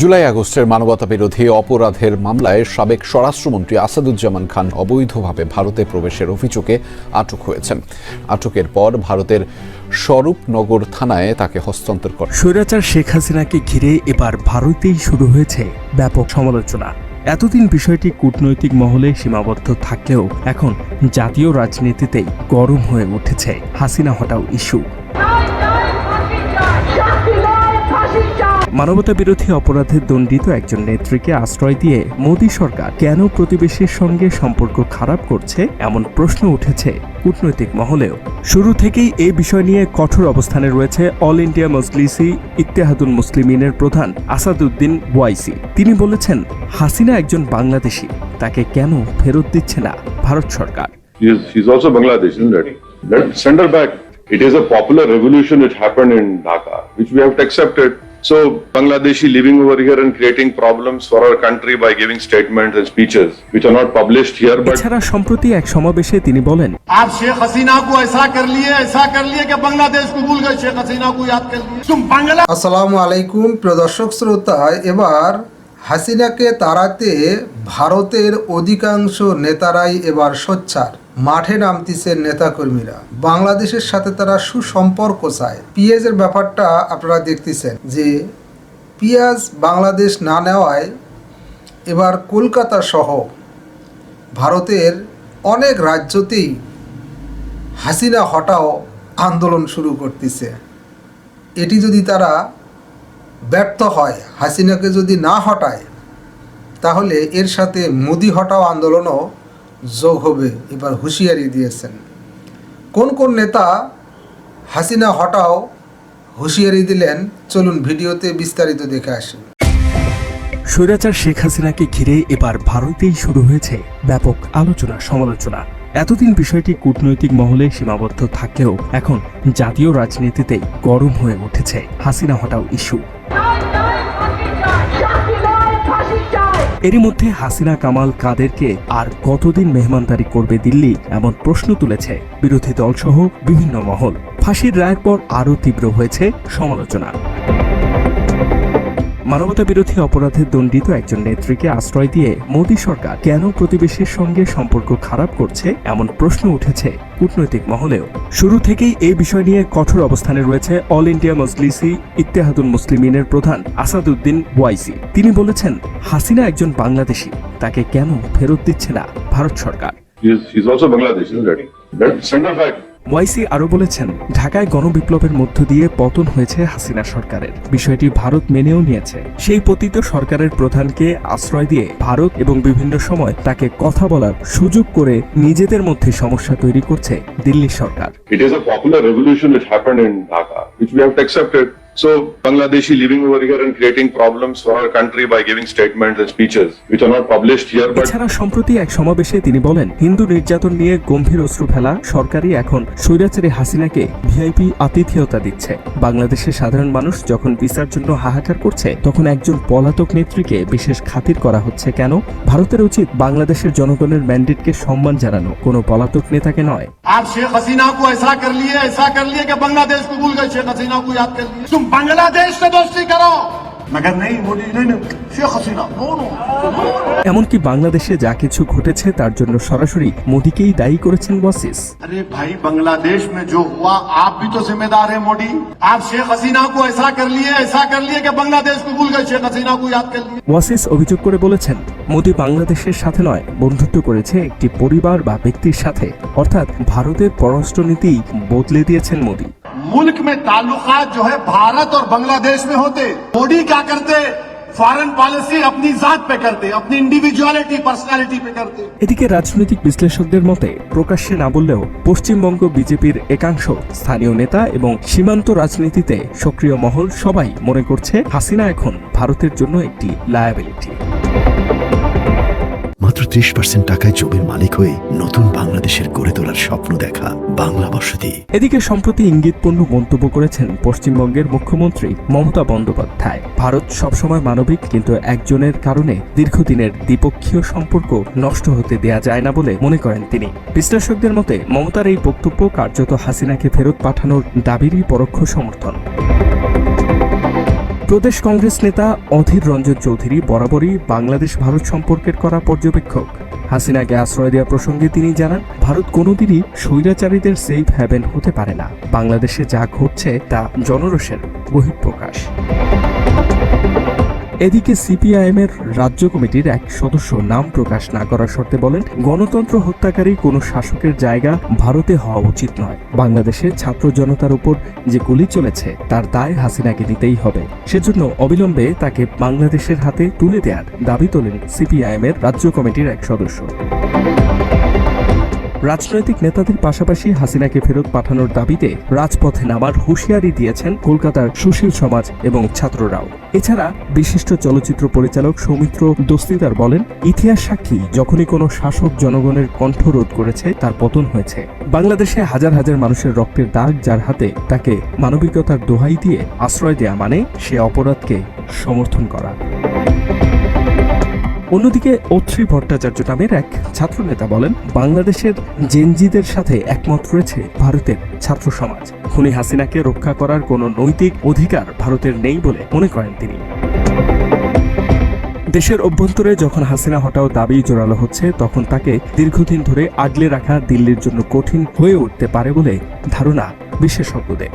জুলাই আগস্টের মানবতা বিরোধী অপরাধের মামলায় সাবেক স্বরাষ্ট্রমন্ত্রী আসাদুজ্জামান খান অবৈধভাবে ভারতে প্রবেশের অভিযোগে আটক হয়েছেন। আটকের পর ভারতের স্বরূপনগর থানায় তাকে হস্তান্তর করে স্বৈরাচার শেখ হাসিনাকে ঘিরে এবার ভারতেই শুরু হয়েছে ব্যাপক সমালোচনা। এতদিন বিষয়টি কূটনৈতিক মহলে সীমাবদ্ধ থাকলেও এখন জাতীয় রাজনীতিতেই গরম হয়ে উঠেছে হাসিনা হটাও ইস্যু। মানবতা বিরোধী অপরাধে দণ্ডিত একজন নেত্রীকে আশ্রয় দিয়ে মোদী সরকার কেন প্রতিবেশীর সঙ্গে সম্পর্ক খারাপ করছে এমন প্রশ্ন উঠেছে কূটনৈতিক মহলেও শুরু থেকেই এই বিষয় নিয়ে কঠোর অবস্থানে রয়েছে অল ইন্ডিয়া মজলিসি ইত্তেহাদুল মুসলিমিনের প্রধান আসাদুদ্দিন ওয়াইসি তিনি বলেছেন হাসিনা একজন বাংলাদেশি তাকে কেন ফেরত দিচ্ছে না ভারত সরকার. It is a popular revolution which happened in Dhaka, which we have to accept it. So Bangladeshi living over here and creating problems for our country by giving statements and speeches which are not published here, but এছাড়া সম্প্রতি এক সমাবেশে তিনি বলেন आप शेख हसीना को ऐसा कर लिए ऐसा कर लिए कि बांग्लादेश को भूल गए शेख हसीना को याद कर लिए तुम बांग्ला আসসালামু আলাইকুম প্রিয় দর্শক শ্রোতা এবার হাসিনাকে তাড়াতে ভারতের অধিকাংশ নেতারাই এবার সোচ্চার মাঠে নামতিছে নেতাকর্মীরা। বাংলাদেশের সাথে তারা সুসম্পর্ক চায়। পিএজের ব্যাপারটা আপনারা দেখতেছেন যে, পিঁয়াজ বাংলাদেশ না নেওয়ায় এবার কলকাতা সহ ভারতের অনেক রাজ্যতেই হাসিনা হটাও আন্দোলন শুরু করতেছে। এটি যদি তারা ব্যর্থ হয়, হাসিনাকে যদি না হটায়, তাহলে এর সাথে মোদি হটাও আন্দোলনও যোগ হবে, এবার হুঁশিয়ারি দিয়েছেন। কোন কোন নেতা হাসিনা হটাও হুঁশিয়ারি দিলেন, চলুন ভিডিওতে বিস্তারিত দেখে আসি। স্বৈরাচার শেখ হাসিনাকে ঘিরে এবার ভারতেই শুরু হয়েছে ব্যাপক আলোচনা, সমালোচনা। এতদিন বিষয়টি কূটনৈতিক মহলে সীমাবদ্ধ থাকলেও এখন জাতীয় রাজনীতিতেই গরম হয়ে উঠেছে হাসিনা হটাও ইস্যু। এরই মধ্যে হাসিনা কামাল কাদেরকে আর কতদিন মেহমানদারি করবে দিল্লি এমন প্রশ্ন তুলেছে বিরোধী দলসহ বিভিন্ন মহল। ফাঁসির রায়ের পর আরও তীব্র হয়েছে সমালোচনা। মানবতা বিরোধী অপরাধে দণ্ডিত একজন নেত্রীকে আশ্রয় দিয়ে মোদী সরকার কেন প্রতিবেশীর সঙ্গে সম্পর্ক খারাপ করছে এমন প্রশ্ন উঠেছে কূটনৈতিক মহলেও। শুরু থেকেই এই বিষয় নিয়ে কঠোর অবস্থানে রয়েছে অল ইন্ডিয়া মজলিসি ইত্তেহাদুল মুসলিমিনের প্রধান আসাদুদ্দিন ওয়াইসি। তিনি বলেছেন, হাসিনা একজন বাংলাদেশি, তাকে কেন ফেরত দিচ্ছে না ভারত সরকার? ওয়াইসি আরও বলেছেন, ঢাকায় গণবিপ্লবের মধ্য দিয়ে পতন হয়েছে হাসিনা সরকারের বিষয়টি ভারত মেনেও নিয়েছে সেই পতিত সরকারের প্রধানকে আশ্রয় দিয়ে ভারত এবং বিভিন্ন সময় তাকে কথা বলার সুযোগ করে নিজেদের মধ্যে সমস্যা তৈরি করছে দিল্লি সরকার. So Bangladeshi living over here and creating problems for our country by giving statements and speeches which are not published here, but এছাড়া সম্প্রতি এক সমাবেশে তিনি বলেন হিন্দু নির্যাতন নিয়ে গম্ভীর অশ্রু ফেলা সরকারই এখন স্বৈরাচারী হাসিনাকে ভিআইপি আতিথেয়তা দিচ্ছে বাংলাদেশের সাধারণ মানুষ যখন ভিসার জন্য হাহাকার করছে তখন একজন পলাতক নেত্রীকে বিশেষ খাতির করা হচ্ছে কেন ভারতের উচিত বাংলাদেশের জনগণের ম্যান্ডেটকে সম্মান জানানো কোনো পলাতক নেতাকে নয় आप शेख हसीना को ऐसा कर लिए ऐसा कर लिए कि बांग्लादेश को भूल गए शेख हसीना को याद कर लिए तुम बांग्लादेश से दोस्ती करो मगर नहीं मोदी नहीं नहीं शेख हसीना नो नो এমনকি বাংলাদেশে যা কিছু ঘটেছে তার জন্য সরাসরি মোদীকেই দায়ী করেছেন ওয়াসিস अरे भाई बांग्लादेश में जो हुआ आप भी तो जिम्मेदार है मोदी आप शेख हसीना को ऐसा कर लिए ऐसा कर लिए कि बांग्लादेश को भूल गए शेख हसीना को याद कर लिए ওয়াসিস অভিযোগ করে বলেছেন মোদী বাংলাদেশের সাথে নয় বন্ধুত্ব করেছে একটি পরিবার বা ব্যক্তির সাথে অর্থাৎ ভারতের পররাষ্ট্রনীতি বদলে দিয়েছেন মোদী मुल्क में ताल्लुकात जो है भारत और बांग्लादेश में होते मोदी क्या करते फॉरेन पॉलिसी अपनी जात पे करते अपनी इंडिविजुअलिटी पर्सनालिटी पे करते এদিকে রাজনৈতিক বিশ্লেষকদের মতে প্রকাশ্যে না বললেও পশ্চিমবঙ্গ বিজেপির একাংশ স্থানীয় নেতা এবং সীমান্ত রাজনীতিতে সক্রিয় মহল সবাই মনে করছে হাসিনা এখন ভারতের জন্য একটি লায়াবিলিটি মাত্র ত্রিশ পার্সেন্ট টাকায় জমির মালিক হয়ে নতুন বাংলাদেশের গড়ে তোলার স্বপ্ন দেখা বাংলা বসতি। এদিকে সম্প্রতি ইঙ্গিতপূর্ণ মন্তব্য করেছেন পশ্চিমবঙ্গের মুখ্যমন্ত্রী মমতা বন্দ্যোপাধ্যায়। ভারত সবসময় মানবিক, কিন্তু একজনের কারণে দীর্ঘদিনের দ্বিপক্ষীয় সম্পর্ক নষ্ট হতে দেয়া যায় না বলে মনে করেন তিনি। বিশ্লেষকদের মতে মমতার এই বক্তব্য কার্যত হাসিনাকে ফেরত পাঠানোর দাবিরই পরোক্ষ সমর্থন। প্রদেশ কংগ্রেস নেতা অধীর রঞ্জন চৌধুরী বরাবরই বাংলাদেশ ভারত সম্পর্কের করা পর্যবেক্ষক। হাসিনাকে আশ্রয় দেওয়া প্রসঙ্গে তিনি জানান, ভারত কোনোদিনই স্বৈরাচারীদের সেফ হ্যাভেন হতে পারে না। বাংলাদেশে যা ঘটছে তা জনরসের বহিঃপ্রকাশ। এদিকে সিপিআইএম এর রাজ্য কমিটির এক সদস্য নাম প্রকাশ না করার শর্তে বলেন, গণতন্ত্র হত্যাকারী কোনো শাসকের জায়গা ভারতে হওয়া উচিত নয়। বাংলাদেশে ছাত্র জনতার উপর যে গুলি চলেছে, তার দায় হাসিনাকে নিতেই হবে। সেজন্য অবিলম্বে তাকে বাংলাদেশের হাতে তুলে দেওয়ার দাবি তোলেন সিপিআইএম এর রাজ্য কমিটির এক সদস্য। রাজনৈতিক নেতাদের পাশাপাশি হাসিনাকে ফেরত পাঠানোর দাবিতে রাজপথে নামার হুঁশিয়ারি দিয়েছেন কলকাতার সুশীল সমাজ এবং ছাত্ররাও। এছাড়া বিশিষ্ট চলচ্চিত্র পরিচালক সৌমিত্র দস্তিদার বলেন, ইতিহাস সাক্ষী, যখনই কোনো শাসক জনগণের কণ্ঠ রোধ করেছে, তার পতন হয়েছে। বাংলাদেশে হাজার হাজার মানুষের রক্তের দাগ যার হাতে তাকে মানবিকতার দোহাই দিয়ে আশ্রয় দেয়া মানে সে অপরাধকে সমর্থন করা। অন্যদিকে অত্রি ভট্টাচার্য নামের এক ছাত্রনেতা বলেন, বাংলাদেশের জেনজিদের সাথে একমত রয়েছে ভারতের ছাত্র সমাজ। খুনি হাসিনাকে রক্ষা করার কোনো নৈতিক অধিকার ভারতের নেই বলে মনে করেন তিনি। দেশের অভ্যন্তরে যখন হাসিনা হটাও দাবি জোরালো হচ্ছে, তখন তাকে দীর্ঘদিন ধরে আগলে রাখা দিল্লির জন্য কঠিন হয়ে উঠতে পারে বলে ধারণা বিশেষজ্ঞদের।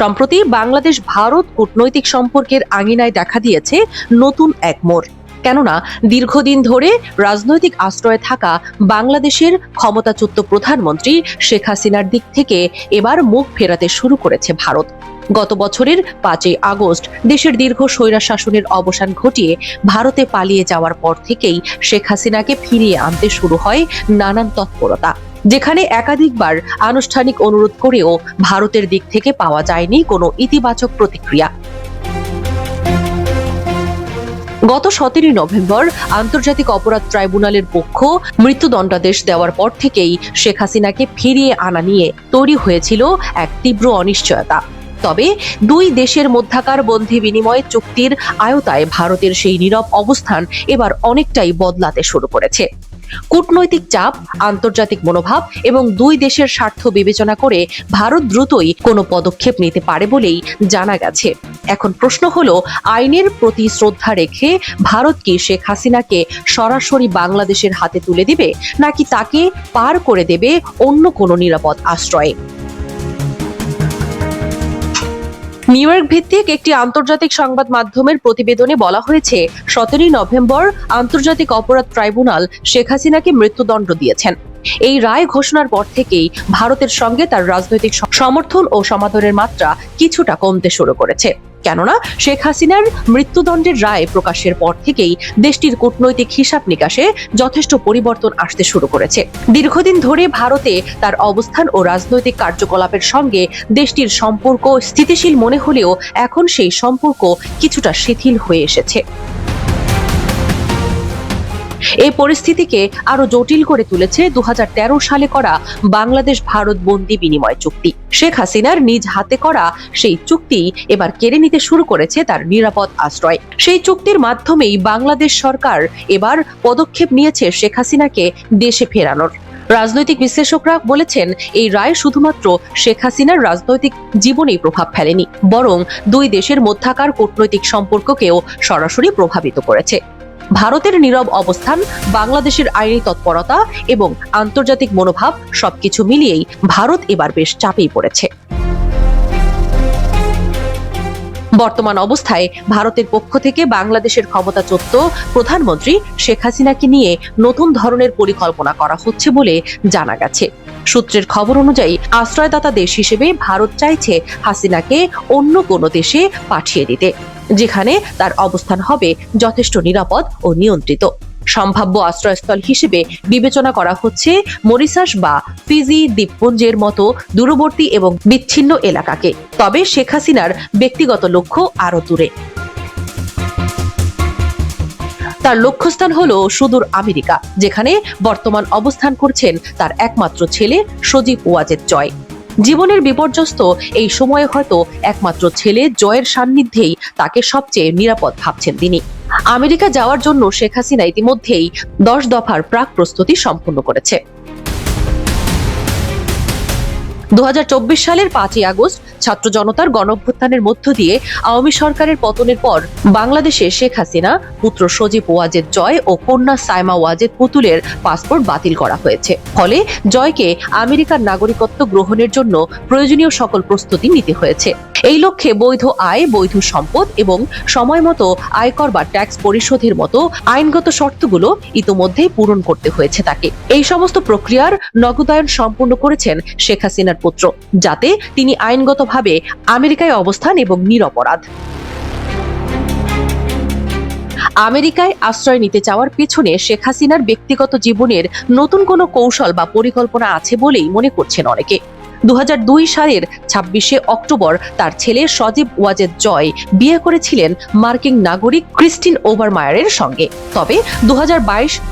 সম্প্রতি বাংলাদেশ, ভারত কূটনৈতিক সম্পর্কের আঙিনায় দেখা দিয়েছে নতুন এক মোড়। কেননা, দীর্ঘদিন ধরে রাজনৈতিক আশ্রয়ে থাকা বাংলাদেশের ক্ষমতাচ্যুত প্রধানমন্ত্রী শেখ হাসিনার দিক থেকে এবার মুখ ফেরাতে শুরু করেছে ভারত। গত বছরের পাঁচই আগস্ট দেশের দীর্ঘ স্বৈরা শাসনের অবসান ঘটিয়ে ভারতে পালিয়ে যাওয়ার পর থেকেই শেখ হাসিনাকে ফিরিয়ে আনতে শুরু হয় নানান তৎপরতা। যেখানে একাধিকবার আনুষ্ঠানিক অনুরোধ করেও ভারতের দিক থেকে পাওয়া যায়নি কোনো ইতিবাচক প্রতিক্রিয়া। গত সতেরোই নভেম্বর আন্তর্জাতিক অপরাধ ট্রাইব্যুনালের পক্ষ মৃত্যুদণ্ডাদেশ দেওয়ার পর থেকেই শেখ হাসিনাকে ফিরিয়ে আনা নিয়ে তৈরি হয়েছিল এক তীব্র অনিশ্চয়তা। তবে দুই দেশের মধ্যাকার বন্ধি বিনিময় চুক্তির আয়তায় ভারতের সেই নীরব অবস্থান এবার অনেকটাই বদলাতে শুরু করেছে। কূটনৈতিক চাপ, আন্তর্জাতিক মনোভাব এবং দুই দেশের স্বার্থ বিবেচনা করে ভারত দ্রুতই কোনো পদক্ষেপ নিতে পারে বলেই জানা গেছে। এখন প্রশ্ন হলো, আইনের প্রতি শ্রদ্ধা রেখে ভারত কি শেখ হাসিনাকে সরাসরি বাংলাদেশের হাতে তুলে দিবে, নাকি তাকে পার করে দেবে অন্য কোনো নিরাপদ আশ্রয়ে? নিউ ইয়র্ক ভিত্তিক একটি আন্তর্জাতিক সংবাদ মাধ্যমের প্রতিবেদনে বলা হয়েছে, সতেরোই নভেম্বর আন্তর্জাতিক অপরাধ ট্রাইব্যুনাল শেখ হাসিনাকে মৃত্যুদণ্ড দিয়েছেন। এই রায় ঘোষণার পর থেকেই ভারতের সঙ্গে তার রাজনৈতিক সমর্থন ও সমাদরের মাত্রা কিছুটা কমতে শুরু করেছে। কেননা শেখ হাসিনার মৃত্যুদণ্ডের রায় প্রকাশের পর থেকেই দেশটির কূটনৈতিক হিসাব নিকাশে যথেষ্ট পরিবর্তন আসতে শুরু করেছে। দীর্ঘদিন ধরে ভারতে তার অবস্থান ও রাজনৈতিক কার্যকলাপের সঙ্গে দেশটির সম্পর্ক স্থিতিশীল মনে হলেও এখন সেই সম্পর্ক কিছুটা শিথিল হয়ে এসেছে। এই পরিস্থিতিকে আরও জটিল করে তুলেছে দু হাজার তেরো সালে করা বাংলাদেশ ভারত বন্দি বিনিময় চুক্তি। শেখ হাসিনার নিজ হাতে করা সেই চুক্তি এবার কেড়ে নিতে শুরু করেছে তার নিরাপদ আশ্রয়। সেই চুক্তির মাধ্যমেই বাংলাদেশ সরকার এবার পদক্ষেপ নিয়েছে শেখ হাসিনাকে দেশে ফেরানোর। রাজনৈতিক বিশ্লেষকরা বলেছেন, এই রায় শুধুমাত্র শেখ হাসিনার রাজনৈতিক জীবনেই প্রভাব ফেলেনি, বরং দুই দেশের মধ্যাকার কূটনৈতিক সম্পর্ককেও সরাসরি প্রভাবিত করেছে। ভারতের নীরব অবস্থান, বাংলাদেশের আইনি তৎপরতা এবং আন্তর্জাতিক মনোভাব সবকিছু মিলিয়েই ভারত এবার বেশ চাপেই পড়েছে। বর্তমান অবস্থায় ভারতের পক্ষ থেকে বাংলাদেশের ক্ষমতাচ্যুত প্রধানমন্ত্রী শেখ হাসিনাকে নিয়ে নতুন ধরনের পরিকল্পনা করা হচ্ছে বলে জানা গেছে। সূত্রের খবর অনুযায়ী, আশ্রয়দাতা দেশ হিসেবে ভারত চাইছে হাসিনাকে অন্য কোনো দেশে পাঠিয়ে দিতে। যেখানে তার অবস্থান হবে যথেষ্ট নিরাপদ ও নিয়ন্ত্রিত। সম্ভাব্য আশ্রয়স্থল হিসেবে বিবেচনা করা হচ্ছে মরিসাস বা ফিজি দ্বীপপুঞ্জের মতো দূরবর্তী এবং বিচ্ছিন্ন এলাকাকে। তবে শেখ হাসিনার ব্যক্তিগত লক্ষ্য আরও দূরে। তার লক্ষ্যস্থান হল সুদূর আমেরিকা, যেখানে বর্তমান অবস্থান করছেন তার একমাত্র ছেলে সজীব ওয়াজেদ জয়। জীবনের বিপর্যস্ত, এই সময়ে হয়তো একমাত্র ছেলে জয়ের সান্নিধ্যেই তাকে সবচেয়ে নিরাপদ ভাবছেন তিনি। আমেরিকা যাওয়ার জন্য শেখ হাসিনা ইতিমধ্যেই দশ দফার প্রাক প্রস্তুতি সম্পন্ন করেছে। দু হাজার চব্বিশ সালের পাঁচই আগস্ট ছাত্র জনতার গণঅভ্যুত্থানের মধ্য দিয়ে আওয়ামী সরকারের পতনের পর বাংলাদেশে শেখ হাসিনা, পুত্র সজীব ওয়াজেদ জয় ও কন্যা সাইমা ওয়াজেদ পুতুলের পাসপোর্ট বাতিল করা হয়েছে। ফলে জয়কে আমেরিকার নাগরিকত্ব গ্রহণের জন্য প্রয়োজনীয় সকল প্রস্তুতি নিতে হয়েছে। এই লক্ষ্যে বৈধ আয়, বৈধ সম্পদ এবং সময় মতো আয়কর বা ট্যাক্স পরিশোধের মতো আইনগত শর্তগুলো ইতোমধ্যেই পূরণ করতে হয়েছে তাকে। এই সমস্ত প্রক্রিয়ার নগদায়ন সম্পূর্ণ করেছেন শেখ হাসিনার পুত্র, যাতে তিনি আইনগতভাবে আমেরিকায় অবস্থান এবং নিরপরাধ আমেরিকায় আশ্রয় নিতে চাওয়ার পেছনে শেখ হাসিনার ব্যক্তিগত জীবনের নতুন কোনো কৌশল বা পরিকল্পনা আছে বলেই মনে করছেন অনেকে। দু হাজার দুই সালের ছাব্বিশে অক্টোবর তার ছেলে সজীব ওয়াজেদ জয় বিয়ে করেছিলেন মার্কিন নাগরিক ক্রিস্টিন ওভারমায়ারের সঙ্গে। তবে দু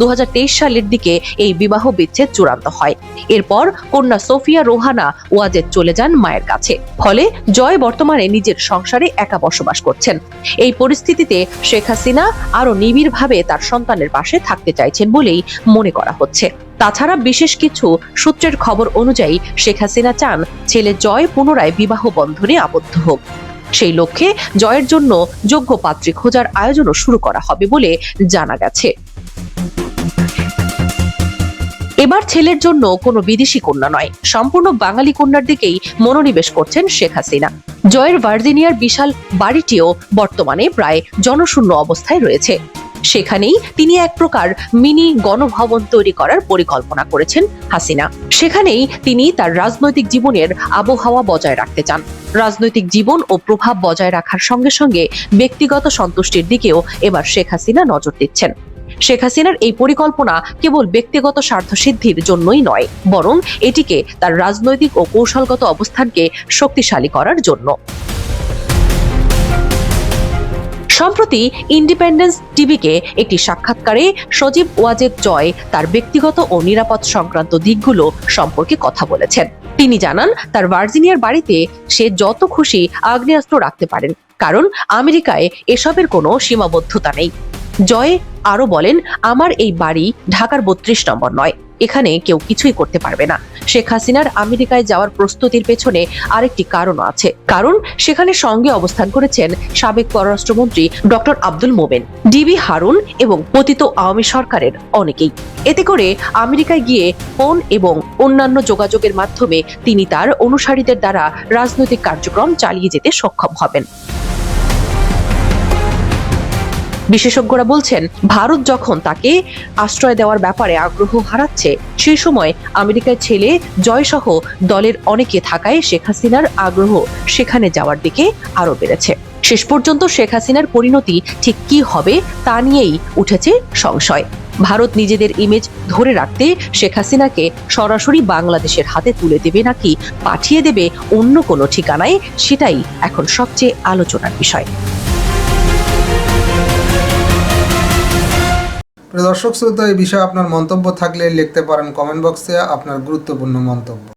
দু সালের দিকে এই বিবাহ বিচ্ছেদ চূড়ান্ত হয়। এরপর কন্যা সোফিয়া রোহানা ওয়াজেদ চলে যান মায়ের কাছে। ফলে জয় বর্তমানে নিজের সংসারে একা বসবাস করছেন। এই পরিস্থিতিতে শেখ হাসিনা আরও নিবিড়ভাবে তার সন্তানের পাশে থাকতে চাইছেন বলেই মনে করা হচ্ছে। তাছাড়া বিশেষ কিছু সূত্রের খবর অনুযায়ী শেখ হাসিনা চান ছেলে জয় পুনরায় বিবাহ বন্ধনে আবদ্ধ হোক। সেই লক্ষ্যে জয়ের জন্য যোগ্য পাত্রী খোঁজার আয়োজনও শুরু করা হবে বলে জানা গেছে। এবার ছেলের জন্য কোনো বিদেশি কন্যা নয়, সম্পূর্ণ বাঙালি কন্যার দিকেই মনোনিবেশ করছেন শেখ হাসিনা। জয়ের ভার্জিনিয়ার বিশাল বাড়িটিও বর্তমানে প্রায় জনশূন্য অবস্থায় রয়েছে। সেখানেই তিনি এক প্রকার মিনি গণভবন তৈরি করার পরিকল্পনা করেছেন হাসিনা। সেখানেই তিনি তার রাজনৈতিক জীবনের আবহাওয়া বজায় রাখতে চান। রাজনৈতিক জীবন ও প্রভাব বজায় রাখার সঙ্গে সঙ্গে ব্যক্তিগত সন্তুষ্টির দিকেও এবার শেখ হাসিনা নজর দিচ্ছেন। শেখ হাসিনার এই পরিকল্পনা কেবল ব্যক্তিগত স্বার্থ সিদ্ধির জন্যই নয়, বরং এটিকে তার রাজনৈতিক ও কৌশলগত অবস্থানকে শক্তিশালী করার জন্য। সম্প্রতি ইন্ডিপেন্ডেন্স টিভিকে একটি সাক্ষাৎকারে সজীব ওয়াজেদ জয় তার ব্যক্তিগত ও নিরাপদ সংক্রান্ত দিকগুলো সম্পর্কে কথা বলেছেন। তিনি জানান, তার ভার্জিনিয়ার বাড়িতে সে যত খুশি আগ্নেয়াস্ত্র রাখতে পারেন, কারণ আমেরিকায় এসবের কোনো সীমাবদ্ধতা নেই। জয় আরও বলেন, আমার এই বাড়ি ঢাকার বত্রিশ নম্বর নয়। এখানে কেউ কিছুই করতে পারবে না। শেখ হাসিনার আমেরিকায় যাওয়ার প্রস্তুতির পেছনে আরেকটি কারণও আছে। কারণ সেখানে সঙ্গে অবস্থান করেছেন সাবেক পররাষ্ট্রমন্ত্রী ডক্টর আব্দুল মোমেন। ডিবি হারুন এবং পতিত আওয়ামী সরকারের অনেকেই। এতে করে আমেরিকায় গিয়ে ফোন এবং অন্যান্য যোগাযোগের মাধ্যমে তিনি তার অনুসারীদের দ্বারা রাজনৈতিক কার্যক্রম চালিয়ে যেতে সক্ষম হবেন। বিশেষজ্ঞরা বলছেন, ভারত যখন তাকে আশ্রয় দেওয়ার ব্যাপারে আগ্রহ হারাচ্ছে, সেই সময় আমেরিকায় ছেলে জয়সহ দলের অনেকে থাকায় শেখ হাসিনার আগ্রহ সেখানে যাওয়ার দিকে আরও বেড়েছে। শেষ পর্যন্ত শেখ হাসিনার পরিণতি ঠিক কি হবে তা নিয়েই উঠেছে সংশয়। ভারত নিজেদের ইমেজ ধরে রাখতে শেখ হাসিনাকে সরাসরি বাংলাদেশের হাতে তুলে দেবে নাকি পাঠিয়ে দেবে অন্য কোনো ঠিকানায়, সেটাই এখন সবচেয়ে আলোচনার বিষয়। দর্শক শ্রোতা এই বিষয়ে আপনার মন্তব্য থাকলে লিখতে পারেন কমেন্ট বক্সে আপনার গুরুত্বপূর্ণ মন্তব্য।